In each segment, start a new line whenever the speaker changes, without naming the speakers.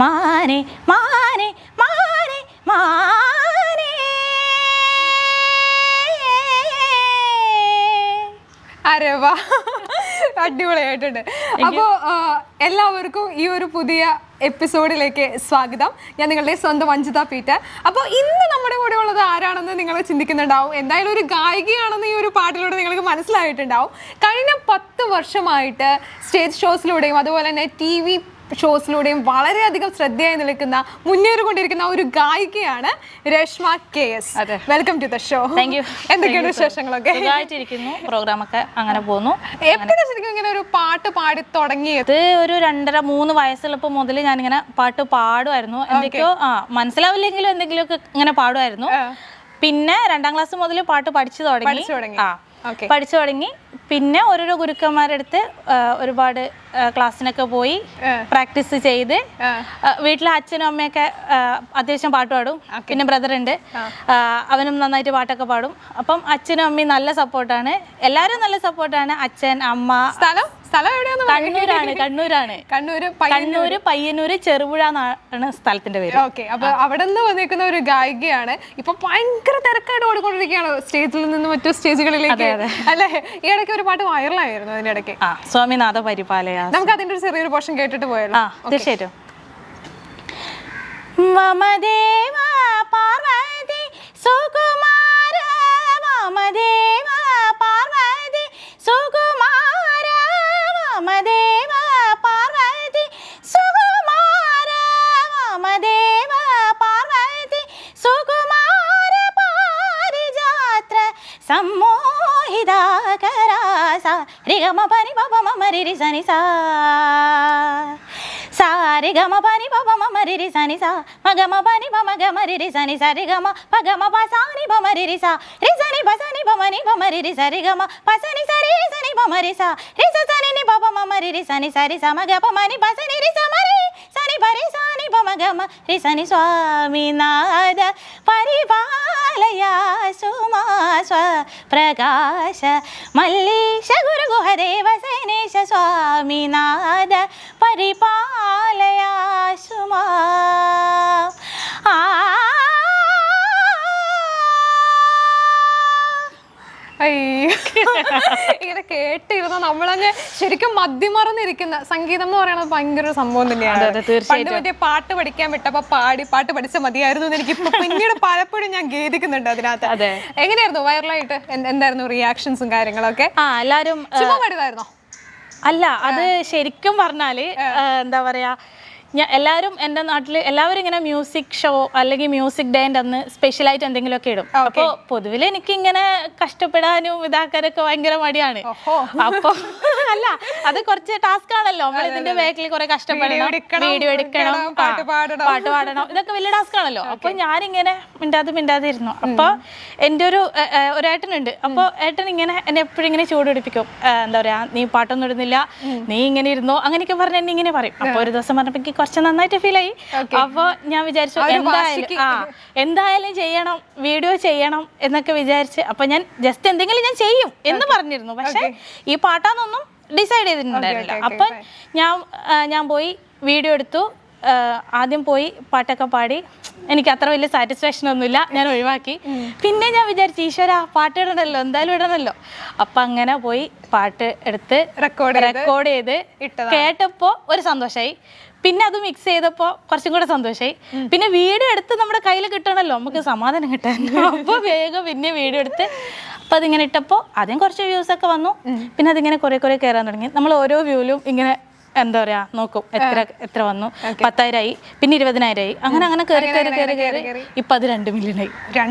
മാനെ മാനെ മാനെ മാനെ.
അരെ വാ. അടിപൊളിയായിട്ടുണ്ട്. അപ്പോൾ എല്ലാവർക്കും ഈ ഒരു പുതിയ എപ്പിസോഡിലേക്ക് സ്വാഗതം. ഞാൻ നിങ്ങളുടെ സ്വന്തം അഞ്ജിത പീറ്റർ. അപ്പോൾ ഇന്ന് നമ്മുടെ കൂടെ ഉള്ളത് ആരാണെന്ന് നിങ്ങൾ ചിന്തിക്കുന്നുണ്ടാവും. എന്തായാലും ഒരു ഗായികയാണെന്ന് ഈ ഒരു പാട്ടിലൂടെ നിങ്ങൾക്ക് മനസ്സിലായിട്ടുണ്ടാവും. കഴിഞ്ഞ പത്ത് വർഷമായിട്ട് സ്റ്റേജ് ഷോസിലൂടെയും അതുപോലെ തന്നെ ടി വി ഷോസിലൂടെയും വളരെയധികം ശ്രദ്ധയായി നിൽക്കുന്ന മുന്നേറിക്കൊണ്ടിരിക്കുന്ന ഒരു ഗായികയാണ് Reshma K S. Welcome to the show
thank you
എന്തൊക്കെയാണ് വിശേഷങ്ങളൊക്കെ?
സുഖമായിട്ടിരിക്കുന്നു. പ്രോഗ്രാമൊക്കെ അങ്ങനെ പോകുന്നു.
എപ്പോഴും ശരിക്കും ഇങ്ങനെ ഒരു പാട്ട് പാടി തുടങ്ങിയത്?
ഒരു രണ്ടര മൂന്ന് വയസ്സുള്ളപ്പോൾ മുതൽ ഞാൻ ഇങ്ങനെ പാട്ട് പാടുമായിരുന്നു. എന്തൊക്കെയോ ആ മനസ്സിലാവില്ലെങ്കിലും എന്തെങ്കിലുമൊക്കെ ഇങ്ങനെ പാടുമായിരുന്നു. പിന്നെ രണ്ടാം ക്ലാസ് മുതൽ പാട്ട് പഠിച്ചു തുടങ്ങി.
പഠിച്ചു തുടങ്ങി.
പഠിച്ചു തുടങ്ങി. പിന്നെ ഓരോരോ ഗുരുക്കന്മാരുടെ അടുത്ത് ഒരുപാട് ക്ലാസ്സിനൊക്കെ പോയി പ്രാക്ടീസ് ചെയ്ത് വീട്ടിലെ അച്ഛനും അമ്മയൊക്കെ അത്യാവശ്യം പാട്ട് പാടും. പിന്നെ ബ്രദർ ഉണ്ട് അവനും നന്നായിട്ട് പാട്ടൊക്കെ പാടും. അപ്പം അച്ഛനും അമ്മയും നല്ല സപ്പോർട്ടാണ്. എല്ലാവരും നല്ല സപ്പോർട്ടാണ്. അച്ഛൻ അമ്മ
സ്ഥലം? സ്ഥലം എവിടെയാണ്.
കണ്ണൂരാണ് കണ്ണൂരാണ്.
കണ്ണൂര്
കണ്ണൂര് പയ്യന്നൂര് ചെറുപുഴ എന്നാണ് സ്ഥലത്തിന്റെ പേര്.
ഓക്കെ അപ്പൊ അവിടെ നിന്ന് വന്നിരിക്കുന്ന ഒരു ഗായികയാണ്. ഇപ്പൊ ഭയങ്കര തിരക്കായിട്ട് ഓടിക്കൊണ്ടിരിക്കുകയാണ്. സ്റ്റേജിൽ നിന്ന് മറ്റു സ്റ്റേജുകളിലേക്ക് അല്ലെ? ഈ ഇടയ്ക്ക് ഒരു പാട്ട് വൈറലായിരുന്നു അതിന്റെ ഇടയ്ക്ക്.
ആ സ്വാമിനാഥ പരിപാലയ.
നമുക്ക് അതിന്റെ ഒരു ചെറിയൊരു പോർഷൻ കേട്ടിട്ട് പോയല്ലോ
ആ തീർച്ചയായിട്ടും. മമദേവ പാർവതി സുകുമാര മമദേവ പാർവതി സുകുമാര മമദേവ പാർവതി സുകുമാര മമദേവ പാർവതി സുകുമാര പാരിജാത്ര സമ്മോഹിതാകരാസ രിഗമ പനി പപ മമ രിരി സനി സാ സാരി ഗമ പനി പപ മമ രിരി സനി സാ മഗമ പനി പമ ഗമ രിരി സനി സരി ഗമ പഗമ പസാനി പമ രിരി സാ രി സനി പസനി പമനി പമ രിരി സരി ഗമ പസനി സരി സനി പമ രി സാ രി സ സനി നി പപ മമ രിരി സനി സരി സ മഗ പമനി പസനി രി സ മരി സനി പരി സാനി പമ ഗമ രി സനി സ്വാമിനാഥ പരിപാലയ സുമാ സ്വ പ്രകാശ മല്ലീശ ഗുരു ഗുഹദേവ സൈനേശ സ്വാമിനാഥ പരിപാലയ
ഇങ്ങനെ കേട്ടിരുന്ന നമ്മളങ്ങ് ശരിക്കും മദ്യമറന്നിരിക്കുന്ന സംഗീതം എന്ന് പറയുന്നത് ഭയങ്കര ഒരു സംഭവം തന്നെയാണ്. പണ്ട് മറ്റേ പാട്ട് പഠിക്കാൻ വിട്ടപ്പോ പാടി പാട്ട് പഠിച്ച മതിയായിരുന്നു എന്ന് എനിക്ക് പിന്നീട് പലപ്പോഴും ഞാൻ ഖേദിക്കുന്നുണ്ട് അതിനകത്ത്.
അതെ.
എങ്ങനെയായിരുന്നു വൈറലായിട്ട് എന്തായിരുന്നു റിയാക്ഷൻസും കാര്യങ്ങളൊക്കെ?
ആ എല്ലാവരും
ചുമ്മാ
അല്ല അത് ശരിക്കും പറഞ്ഞാൽ എന്താ പറയാ ഞാൻ എല്ലാവരും എന്റെ നാട്ടിൽ എല്ലാവരും ഇങ്ങനെ മ്യൂസിക് ഷോ അല്ലെങ്കിൽ മ്യൂസിക് ഡേന്റെ അന്ന് സ്പെഷ്യലായിട്ട് എന്തെങ്കിലുമൊക്കെ ഇടും. അപ്പോൾ പൊതുവിൽ എനിക്ക് ഇങ്ങനെ കഷ്ടപ്പെടാനും ഇതാക്കാനൊക്കെ ഭയങ്കര മടിയാണ്. അപ്പോൾ അല്ല അത് കുറച്ച് ടാസ്ക് ആണല്ലോ. നമ്മൾ ഇതിന്റെ ബാക്കിൽ കുറെ കഷ്ടപ്പെടണം വീഡിയോ എടുക്കണം
പാട്ട് പാടണം.
ഇതൊക്കെ വലിയ ടാസ്ക് ആണല്ലോ. അപ്പൊ ഞാനിങ്ങനെ മിണ്ടാതെ മിണ്ടാതെ ഇരുന്നു. അപ്പോൾ എന്റെ ഒരു ഒരു ഏട്ടനുണ്ട്. അപ്പൊ ഏട്ടൻ ഇങ്ങനെ എന്നെ എപ്പോഴും ഇങ്ങനെ ചൂട് പിടിപ്പിക്കും. എന്താ പറയാ നീ പാട്ടൊന്നും ഇടുന്നില്ല നീ ഇങ്ങനെ ഇരുന്നോ അങ്ങനെയൊക്കെ പറഞ്ഞ് എന്നെ ഇങ്ങനെ പറയും. അപ്പോൾ ഒരു ദിവസം പറഞ്ഞപ്പോ എനിക്ക് കുറച്ച് നന്നായിട്ട് ഫീൽ ആയി. അപ്പൊ ഞാൻ വിചാരിച്ചു എന്തായാലും ആ എന്തായാലും ചെയ്യണം വീഡിയോ ചെയ്യണം എന്നൊക്കെ വിചാരിച്ച് അപ്പൊ ഞാൻ ജസ്റ്റ് എന്തെങ്കിലും ഞാൻ ചെയ്യും എന്ന് പറഞ്ഞിരുന്നു. പക്ഷെ ഈ പാട്ടാന്നൊന്നും ഡിസൈഡ് ചെയ്തിട്ടുണ്ടായിരുന്നില്ല. അപ്പം ഞാൻ ഞാൻ പോയി വീഡിയോ എടുത്തു. ആദ്യം പോയി പാട്ടൊക്കെ പാടി. എനിക്ക് അത്ര വലിയ സാറ്റിസ്ഫാക്ഷൻ ഒന്നുമില്ല. ഞാൻ ഒഴിവാക്കി. പിന്നെ ഞാൻ വിചാരിച്ചു ഈശ്വര പാട്ട് ഇടണമല്ലോ എന്തായാലും ഇടണമല്ലോ അപ്പം അങ്ങനെ പോയി പാട്ട് എടുത്ത്
റെക്കോർഡ് ചെയ്ത്
റെക്കോർഡ് ചെയ്ത് കേട്ടപ്പോൾ ഒരു സന്തോഷമായി പിന്നെ അത് മിക്സ് ചെയ്തപ്പോൾ കുറച്ചും കൂടെ സന്തോഷമായി പിന്നെ വീഡിയോ എടുത്ത് നമ്മുടെ കയ്യിൽ കിട്ടണമല്ലോ നമുക്ക് സമാധാനം കിട്ടാൻ. അപ്പോൾ വേഗം പിന്നെ വീഡിയോ എടുത്ത് അപ്പോൾ അതിങ്ങനെ ഇട്ടപ്പോൾ ആദ്യം കുറച്ച് വ്യൂസ് ഒക്കെ വന്നു. പിന്നെ അതിങ്ങനെ കുറെ കുറെ കയറാൻ തുടങ്ങി. നമ്മൾ ഓരോ വ്യൂലും ഇങ്ങനെ എന്താ പറയാ നോക്കും എത്ര എത്ര വന്നു. പത്തായിരമായി പിന്നെ ഇരുപതിനായിരമായി അങ്ങനെ അങ്ങനെ കയറി കയറി കയറി കയറി ഇപ്പൊ അത് രണ്ട് മില്യൺ ആയി.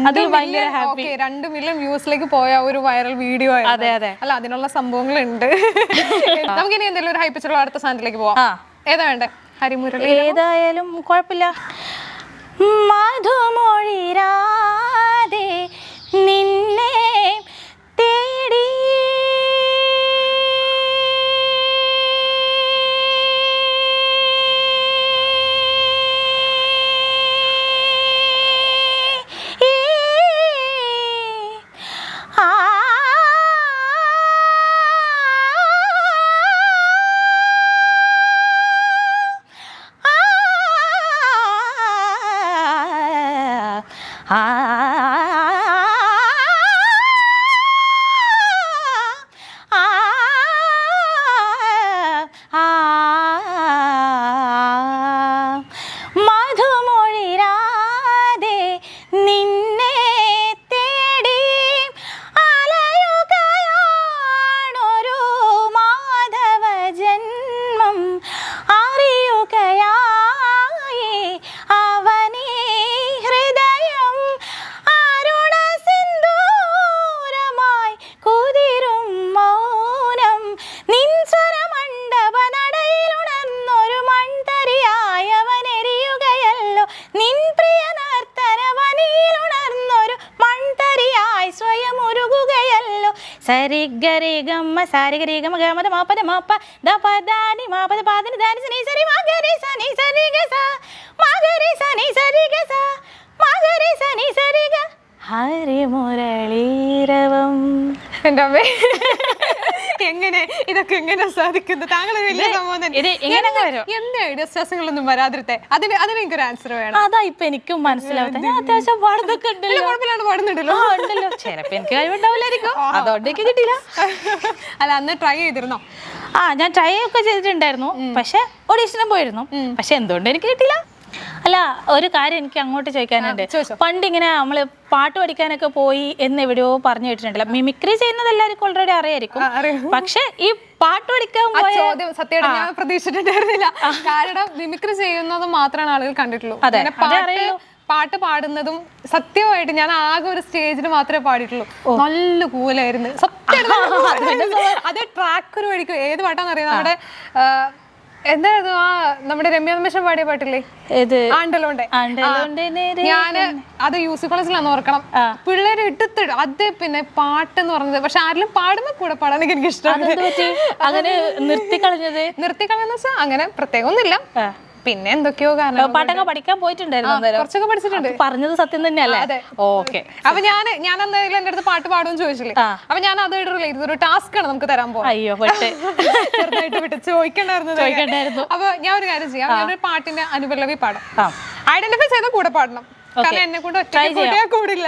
അത് ഭയങ്കര ഹാപ്പി
രണ്ട് മില്യൺ വ്യൂസിലേക്ക് പോയ ഒരു വൈറൽ വീഡിയോ
അതെ, അതെ.
അല്ല അതിനുള്ള സംഭവങ്ങളുണ്ട്. നമുക്ക് ഇനി എന്തെങ്കിലും ഒരു ഹൈപ്പിച്ചുള്ള അടുത്ത സാധനത്തിലേക്ക് പോവാം. ഏതാ വേണ്ടേ?
ഏതായാലും കുഴപ്പമില്ല. മധുമൊഴിരാതെ നിന്നെ സരി ഗമ്മ ഗമ ദ ദാനി സരി മാ ഗരി സരി മാ ഗരി സരി മാ ഗരി സരി ഗ ഹരി മുരളീരവം
എങ്ങനെ ഇതൊക്കെ എങ്ങനെ സാധിക്കുന്നു? താങ്കൾ വലിയ സംഭവം വ്യത്യാസങ്ങളൊന്നും വരാതിരുത്തെ? അതിന് അതിന് എനിക്കൊരു ആൻസർ വേണം.
അതാ ഇപ്പൊ എനിക്കും മനസ്സിലാവും ഞാൻ അത്യാവശ്യം പാടുന്നൊക്കെ
ഇല്ല,
ഉണ്ടല്ലോ
കുഴപ്പമില്ലാണ്ട് പാടുന്നുണ്ടല്ലോ.
ആ ഉണ്ടല്ലോ. ചിലപ്പോ എനിക്ക് കഴിവുണ്ടാവില്ലായിരിക്കും. അതുകൊണ്ട് എനിക്ക് കിട്ടിയില്ല.
അല്ല അന്ന് ട്രൈ ചെയ്തിരുന്നോ?
ആ ഞാൻ ട്രൈ ഒക്കെ ചെയ്തിട്ടുണ്ടായിരുന്നു. പക്ഷെ ഓഡീഷനും പോയിരുന്നു. പക്ഷെ എന്തുകൊണ്ട് എനിക്ക് കിട്ടില്ല അല്ല ഒരു കാര്യം എനിക്ക് അങ്ങോട്ട് ചോദിക്കാനുണ്ട്. പണ്ട് ഇങ്ങനെ നമ്മൾ പാട്ട് പഠിക്കാനൊക്കെ പോയി എന്ന് എവിടെയോ പറഞ്ഞു കേട്ടിട്ടുണ്ടല്ലോ. മിമിക്രി ചെയ്യുന്നത് എല്ലാവർക്കും ഓൾറെഡി അറിയായിരിക്കും. പക്ഷെ ഈ പാട്ട് പഠിക്കാൻ
ചോദ്യം സത്യമായിട്ട് ഞാൻ പ്രതീക്ഷിച്ചിട്ടുണ്ടായിരുന്നില്ല. കാരണം മിമിക്രി ചെയ്യുന്നത് മാത്രമാണ് ആളുകൾ കണ്ടിട്ടുള്ളൂ. പാട്ട് പാട്ട് പാടുന്നതും സത്യമായിട്ട് ഞാൻ ആകെ ഒരു സ്റ്റേജിൽ മാത്രമേ പാടിയിട്ടുള്ളൂ. നല്ല കൂലായിരുന്നു സത്യം അത് ട്രാക്കൊരു വഴിക്കും ഏത് പാട്ടാന്ന് അറിയാം നമ്മുടെ എന്തായിരുന്നു ആ നമ്മുടെ രമ്യ നിമിഷം പാടിയ പാട്ടില്ലേ?
ഏത്?
ആണ്ടലോണ്ടെ. ഞാൻ അത് യു സി കോളേജിലാന്ന് ഓർക്കണം. പിള്ളേര് ഇട്ടിത്തിടും അത് പിന്നെ പാട്ട് എന്ന് പറഞ്ഞത്. പക്ഷെ ആരെങ്കിലും പാടുമ്പോ കൂടെ പാടാൻ എനിക്ക് ഇഷ്ടമാണ്
അങ്ങനെ നിർത്തി കളഞ്ഞത്?
നിർത്തിക്കളയെന്ന് വെച്ചാൽ അങ്ങനെ പ്രത്യേകം ഒന്നുമില്ല
ആ.
പിന്നെ എന്തൊക്കെയോ കാരണം
പാട്ടൊക്കെ പഠിക്കാൻ പോയിട്ടുണ്ടായിരുന്നു
കുറച്ചൊക്കെ പഠിച്ചിട്ടുണ്ട്.
പറഞ്ഞത് സത്യം തന്നെയല്ലേ. ഓക്കെ.
അപ്പൊ ഞാൻ ഞാൻ എന്തായാലും എന്റെ അടുത്ത് പാട്ട് പാടുമെന്ന് ചോദിച്ചില്ലേ. അപ്പൊ ഞാൻ അതായിട്ട് റിലേറ്റ് ചെയ്തു ഒരു ടാസ്ക് ആണ് നമുക്ക് തരാൻ പോകാം
അയ്യോ
ചെറുതായിട്ട് വിട്ട് ചോദിക്കണ്ടായിരുന്നു. അപ്പൊ ഞാൻ ഒരു കാര്യം ചെയ്യാം. ഞാനൊരു പാട്ടിന്റെ അനുപല്ലവി പാടാം. ഐഡന്റിഫൈ ചെയ്ത കൂടെ പാടണം. കാരണം എന്നെ കൊണ്ട് ഒറ്റ കൂടില്ല.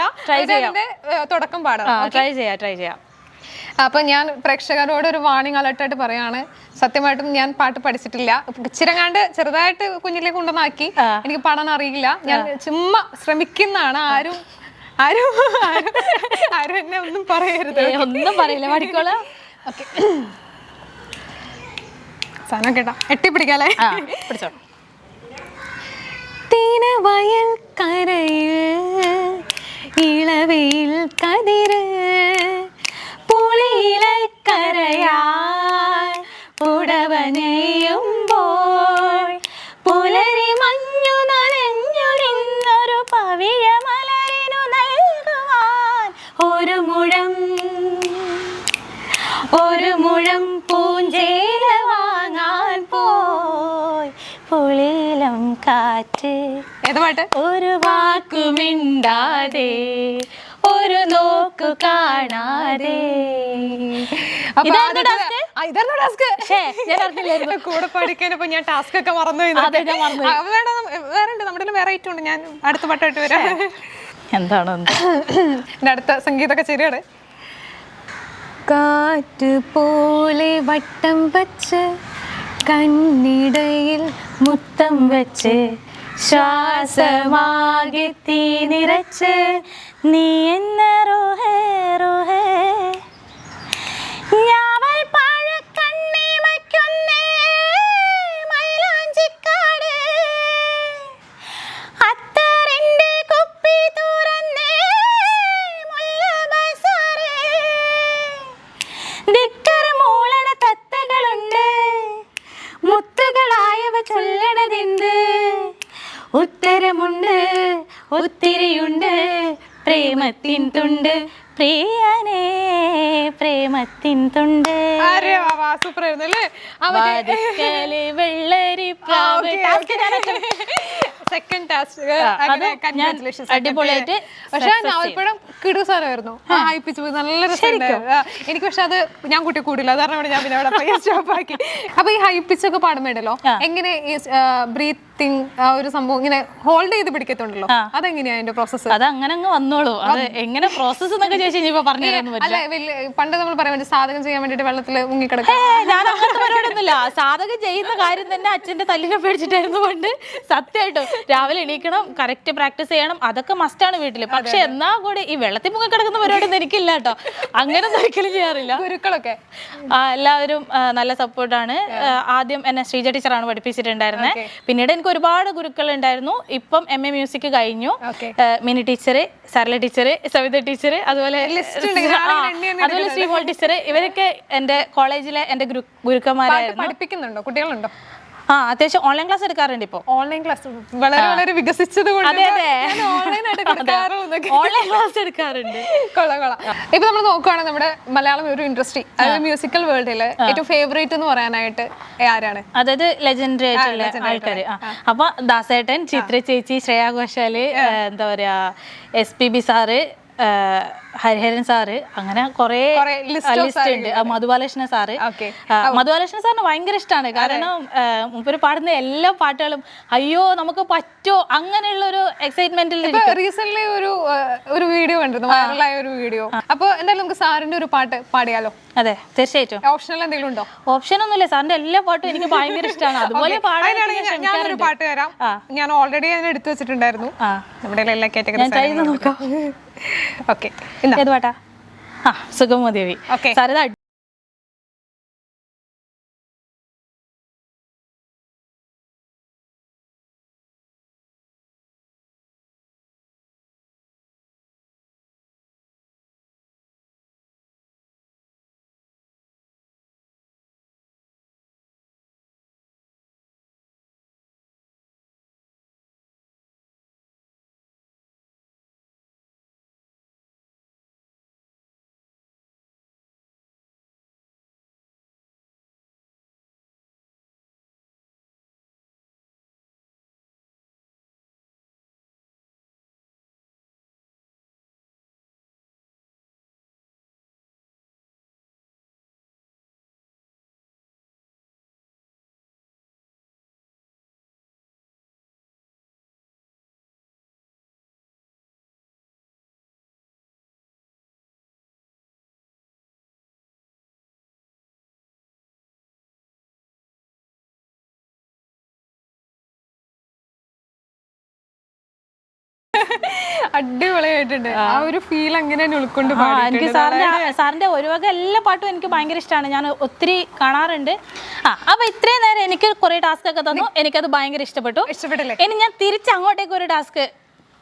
തുടക്കം
പാടാം ട്രൈ ചെയ്യാം ട്രൈ ചെയ്യാം.
അപ്പൊ ഞാൻ പ്രേക്ഷകരോട് ഒരു വാണിംഗ് അലർട്ടായിട്ട് പറയാണ്. സത്യമായിട്ടും ഞാൻ പാട്ട് പഠിച്ചിട്ടില്ല. ഇച്ചിരങ്ങാണ്ട് ചെറുതായിട്ട് കുഞ്ഞിലേക്ക് കൊണ്ടുവന്നാക്കി എനിക്ക് പാടാൻ അറിയില്ല. ഞാൻ ചുമ്മാ ശ്രമിക്കുന്നതാണ്. ആരും ആരും ആരും എന്നെ ഒന്നും പറയരുത്.
ഒന്നും പറയില്ല. പഠിക്കോള.
ഓക്കെ. സാധനം കേട്ടാ. എട്ടി പിടിക്കാലേ
ആ പിടിച്ചോ
തീനവയൽ കരയിൽ ഇളവയിൽ കതിര്.
പുളിയിലക്കരയാൽ പുടവനയുമ്പോൾ പുലരി മഞ്ഞു നനഞ്ഞു നിന്നൊരു പവിഴ മലരിനു നൽകുവാൻ ഒരു മുഴം ഒരു മുഴം പൂഞ്ചേല വാങ്ങാൻ പോയി. പുളിയിലും കാറ്റ് ഒരു വാക്കുമിണ്ടാതെ ഒരു നോക്കു കാണാതെ.
കൂടെ പഠിക്കാനിപ്പോ ഞാൻ ടാസ്ക് ഒക്കെ മറന്നു വേറെ ഉണ്ട് നമ്മുടെ വേറെ ഐറ്റം ഉണ്ട്. ഞാൻ അടുത്ത പാട്ടായിട്ട് വരാം.
എന്താണ്
അടുത്ത സംഗീതമൊക്കെ ശരിയാണ് കാറ്റ് പോലെ വട്ടം വച്ച് കണ്ണിടയിൽ
മുത്തം വെച്ച് ശ്വാസമാകെ തീ നിറച്ച് നീ എന്ന റോഹേ റുഹേ തുണ്ട്. പ്രിയനേ പ്രേമത്തിൻ തുണ്ട്. വെള്ളരി
സെക്കൻഡ് ടാസ്ക്
അടിപൊളിയായിട്ട്
പക്ഷെ നവൽപ്പഴം കിടു സാധനമായിരുന്നു ഹൈപ്പിച്ച് പോയി നല്ല രസമുണ്ടായിരുന്നു എനിക്ക് പക്ഷെ അത് ഞാൻ കുട്ടി കൂടില്ല. അതാണ് ഞാൻ പിന്നെ അവിടെ സ്റ്റോപ്പ് ആക്കി. അപ്പൊ ഈ ഹൈപ്പിച്ച് ഒക്കെ പാടുമ്പോഴല്ലോ എങ്ങനെ ഈ ബ്രീത്തിങ് ആ ഒരു സംഭവം ഇങ്ങനെ ഹോൾഡ് ചെയ്ത് പിടിക്കത്തുണ്ടല്ലോ അതെങ്ങനെയാ അതിന്റെ പ്രോസസ്സ്
അത് അങ്ങനെ അങ്ങ് വന്നോളൂ. അത് എങ്ങനെ പ്രോസസ്സ് എന്നൊക്കെ ചോദിച്ചു കഴിഞ്ഞാൽ പറഞ്ഞു
അല്ല പണ്ട് നമ്മൾ പറയാൻ വേണ്ടി സാധകം ചെയ്യാൻ വേണ്ടിട്ട് വെള്ളത്തിൽ
മുങ്ങിക്കിടക്കും ഞാൻ അങ്ങനത്തെ പരിപാടിയൊന്നുമില്ല. സാധകം ചെയ്യുന്ന കാര്യം തന്നെ അച്ഛന്റെ തല്ലിനെ പേടിച്ചിട്ടായിരുന്നു പണ്ട്. സത്യമായിട്ടും. രാവിലെ എണീക്കണം കറക്റ്റ് പ്രാക്ടീസ് ചെയ്യണം. അതൊക്കെ മസ്റ്റാണ് വീട്ടിൽ പക്ഷെ എന്നാ കൂടി ഈ വെള്ളത്തിൽ മുങ്ങി കിടക്കുന്ന പരിപാടിയൊന്നും എനിക്കില്ല കേട്ടോ. അങ്ങനെ ഒരിക്കലും ചെയ്യാറില്ല.
ഗുരുക്കളൊക്കെ.
ആ, എല്ലാവരും നല്ല സപ്പോർട്ടാണ് ആദ്യം എന്നെ ശ്രീജ ടീച്ചറാണ് പഠിപ്പിച്ചിട്ടുണ്ടായിരുന്നത് പിന്നീട് എനിക്ക് ഒരുപാട് ഗുരുക്കൾ ഉണ്ടായിരുന്നു ഇപ്പം എം എ മ്യൂസിക് കഴിഞ്ഞു. Mini teacher Sarala teacher Savitha teacher അതുപോലെ അതുപോലെ ശ്രീമോൾ ടീച്ചർ ഇവരൊക്കെ എന്റെ കോളേജിലെ എന്റെ ഗുരു ഗുരുക്കന്മാരായിരുന്നു.
പഠിപ്പിക്കുന്നുണ്ടോ? കുട്ടികളുണ്ടോ?
ആ അത്യാവശ്യം ഓൺലൈൻ ക്ലാസ് എടുക്കാറുണ്ട് ഇപ്പോൾ
ഓൺലൈൻ ക്ലാസ് വളരെ വളരെ വികസിച്ചത് കൊണ്ട് ഓൺലൈൻ
ക്ലാസ് എടുക്കാറുണ്ട്.
കൊള്ളാം കൊള്ളാം. ഇപ്പൊ നമ്മൾ നോക്കുവാണെങ്കിൽ നമ്മുടെ മലയാളം ഒരു ഇൻഡസ്ട്രി അതായത് മ്യൂസിക്കൽ വേൾഡിൽ ഏറ്റവും ഫേവറേറ്റ് എന്ന് പറയാനായിട്ട് ആരാണ്?
അതായത് ലെജൻഡറി ആയിട്ടുള്ള ആൾക്കാർ അപ്പൊ ദാസേട്ടൻ ചിത്ര ചേച്ചി ശ്രേയ ഘോഷാൽ എന്താ പറയാ S P B sir Hariharan sir അങ്ങനെ കുറെ ലിസ്റ്റ് ഉണ്ട്. മധുബാലകൃഷ്ണ സാറ്. മധുബാലകൃഷ്ണ സാറിന് ഭയങ്കര ഇഷ്ടമാണ് കാരണം മുപ്പര് പാടുന്ന എല്ലാ പാട്ടുകളും അയ്യോ നമുക്ക് പറ്റോ? അങ്ങനെയുള്ള ഒരു എക്സൈറ്റ്മെന്റിൽ
റീസെന്റ് ഒരു ഒരു വീഡിയോ കണ്ടിരുന്നു. വൈറലായ ഒരു വീഡിയോ അപ്പൊ എന്തായാലും നമുക്ക് സാറിന്റെ ഒരു പാട്ട് പാടിയാലോ?
അതെ തീർച്ചയായിട്ടും.
ഓപ്ഷണൽ എന്തെങ്കിലും ഉണ്ടോ?
ഓപ്ഷൻ ഒന്നുമില്ല. സാറിന്റെ എല്ലാ പാട്ടും എനിക്ക് ഭയങ്കര ഇഷ്ടമാണ് അതുപോലെ
ഞാനൊരു പാട്ട് തരാം. ഞാൻ ഓൾറെഡി ഞാൻ എടുത്തു വെച്ചിട്ടുണ്ടായിരുന്നു. നമ്മുടെ എല്ലാ കാറ്റഗറി
നോക്കാം.
ഓക്കെ.
ഏത് പാട്ടാ ആ സുഗമോദേവി.
ഓക്കെ.
സാർ
അടിപൊളിയായിട്ടുണ്ട്. ആ ഒരു ഫീൽ അങ്ങനെ ഉൾക്കൊണ്ട്
എനിക്ക് സാറിന്റെ സാറിന്റെ ഒരു വക എല്ലാ പാട്ടും എനിക്ക് ഭയങ്കര ഇഷ്ടമാണ് ഞാൻ ഒത്തിരി കാണാറുണ്ട്. ആ അപ്പൊ ഇത്രയും നേരം എനിക്ക് കുറെ ടാസ്ക് ഒക്കെ തന്നു. എനിക്കത് ഭയങ്കര ഇഷ്ടപ്പെട്ടു.
ഇഷ്ടപ്പെട്ടില്ലേ?
ഇനി ഞാൻ തിരിച്ച് അങ്ങോട്ടേക്ക് ഒരു ടാസ്ക്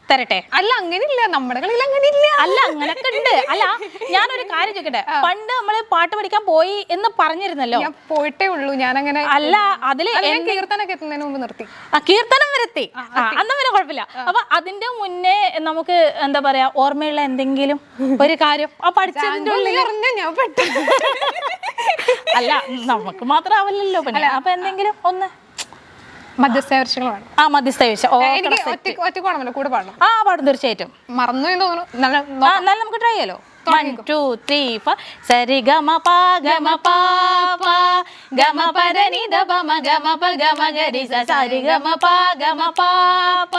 തരട്ടെ.
അല്ല അങ്ങനെയില്ല നമ്മുടെ കളിയിൽ അങ്ങനെയില്ല
അല്ല അങ്ങനൊക്കെ ഉണ്ട്. അല്ല ഞാനൊരു കാര്യം ചോദിക്കട്ടെ? പണ്ട് നമ്മൾ പാട്ട് പഠിക്കാൻ പോയി എന്ന് പറഞ്ഞിരുന്നല്ലോ.
ഞാൻ പോയിട്ടേ ഉള്ളൂ. ഞാൻ അങ്ങനെ
അല്ല
അതിൽ കീർത്തനൊക്കെ എത്തുന്നതിന് മുമ്പ് നിർത്തി.
ആ കീർത്തനം വരെത്തി അന്ന് വരെ കുഴപ്പമില്ല. അപ്പൊ അതിന്റെ മുന്നേ നമുക്ക് എന്താ പറയാ ഓർമ്മയുള്ള എന്തെങ്കിലും ഒരു കാര്യം? ആ പഠിച്ചതിന്റെ
ഉള്ളിൽ ഞാൻ പെട്ടെന്ന്
അല്ല നമുക്ക് മാത്രമാവില്ലല്ലോ പിന്നെ. അപ്പൊ എന്തെങ്കിലും ഒന്ന്
മധ്യസ്ഥാവർഷങ്ങളാണ്
ആ മധ്യസ്ഥ
ഒറ്റ ഒറ്റ കൂടെ പാടണം.
ആ പാടും തീർച്ചയായിട്ടും.
മറന്നു എന്ന് തോന്നുന്നു. നല്ല
നമുക്ക് ട്രൈ ചെയ്യാലോ? വൺ ടു ത്രീ ഫ സരി ഗമ പ ഗമ പ പ ഗമ പ ര നി ദ പ മ ഗമ പ ഗമ ഗ രി സ സരി ഗമ പ ഗമ പ പ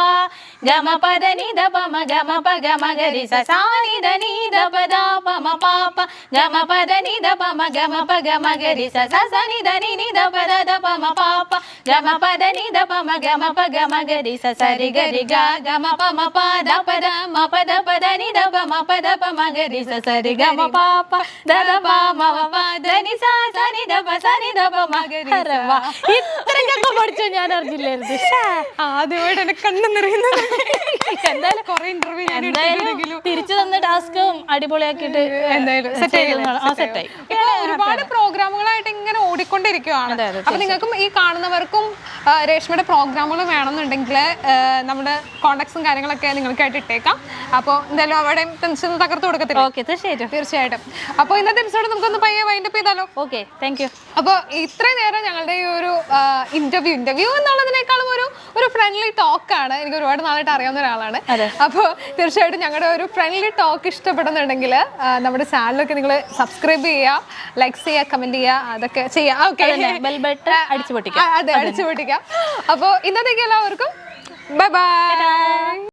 ഗമ പ ര നി ദ പ മ ഗമ പ ഗമ ഗ രി സ സ നി ദ നി ദ പ ദ പ മ പ പ ഗമ പ ര നി ദ പ മ ഗമ പ ഗമ ഗ രി സ സ സ നി ദ നി നി ദ പ ദ ദ പ മ പ പ ഗമ പ ര നി ദ പ മ ഗമ പ ഗമ ഗ രി സ സ രി ഗ രി ഗ ഗമ പ മ പ ദ പ ദ മ പ ദ പ ദ നി ദ പ മ പ ദ പ മ ഗ രി സ ദ നി സ സ നി ദ പ നി ദ പ മ ഗ രി സ ഇത്രയൊക്കെ പഠിച്ചോ ഞാൻ അറിഞ്ഞില്ലായിരുന്നു.
ആദ്യമായിട്ട് എന്നെ കണ്ണു നിറയുന്നത്.
എന്തായാലും
കുറെ ഇന്റർവ്യൂ ഞാൻ
എന്തായാലും തിരിച്ചു തന്ന ടാസ്കും അടിപൊളിയാക്കിയിട്ട്
എന്തായാലും
സെറ്റായി
ഒരുപാട് പ്രോഗ്രാമുകളായിട്ട് ഇങ്ങനെ ഓടിക്കൊണ്ടിരിക്കുകയാണ് അപ്പൊ നിങ്ങൾക്കും ഈ കാണുന്നവർക്കും രേഷ്മയുടെ പ്രോഗ്രാമുകൾ വേണമെന്നുണ്ടെങ്കിൽ നമ്മുടെ കോണ്ടാക്ട്സും കാര്യങ്ങളൊക്കെ നിങ്ങൾക്കായിട്ട് ഇട്ടേക്കാം. അപ്പോൾ എന്തായാലും അവിടെ ടെൻഷൻ തകർത്ത് കൊടുക്കത്തില്ല?
ഓക്കെ തീർച്ചയായിട്ടും.
തീർച്ചയായിട്ടും. അപ്പോൾ ഇന്നത്തെ എപ്പിസോഡ് നമുക്കൊന്ന് പയ്യെ വൈൻഡ് അപ്പ് ചെയ്താലോ?
ഓക്കെ താങ്ക് യു
അപ്പോൾ ഇത്രയും നേരം ഞങ്ങളുടെ ഈ ഒരു ഇന്റർവ്യൂ ഇന്റർവ്യൂ എന്നുള്ളതിനേക്കാളും ഒരു ഒരു ഫ്രണ്ട്ലി ടോക്ക് ആണ്. എനിക്ക് ഒരുപാട് നാളായിട്ട് അറിയാവുന്ന ഒരാളാണ്. അപ്പോൾ തീർച്ചയായിട്ടും ഞങ്ങളുടെ ഒരു ഫ്രണ്ട്ലി ടോക്ക് ഇഷ്ടപ്പെടുന്നുണ്ടെങ്കിൽ നമ്മുടെ ചാനലൊക്കെ നിങ്ങൾ സബ്സ്ക്രൈബ് ചെയ്യുക ലൈക്ക് ചെയ്യുക കമന്റ് ചെയ്യുക അതൊക്കെ ചെയ്യുക ഓക്കെ
അടിച്ചു പൊട്ടിക്കാം.
അതെ അടിച്ചു പൊട്ടിക്കാം. അപ്പോൾ ഇന്നത്തേക്ക് എല്ലാവർക്കും ബൈ ബൈ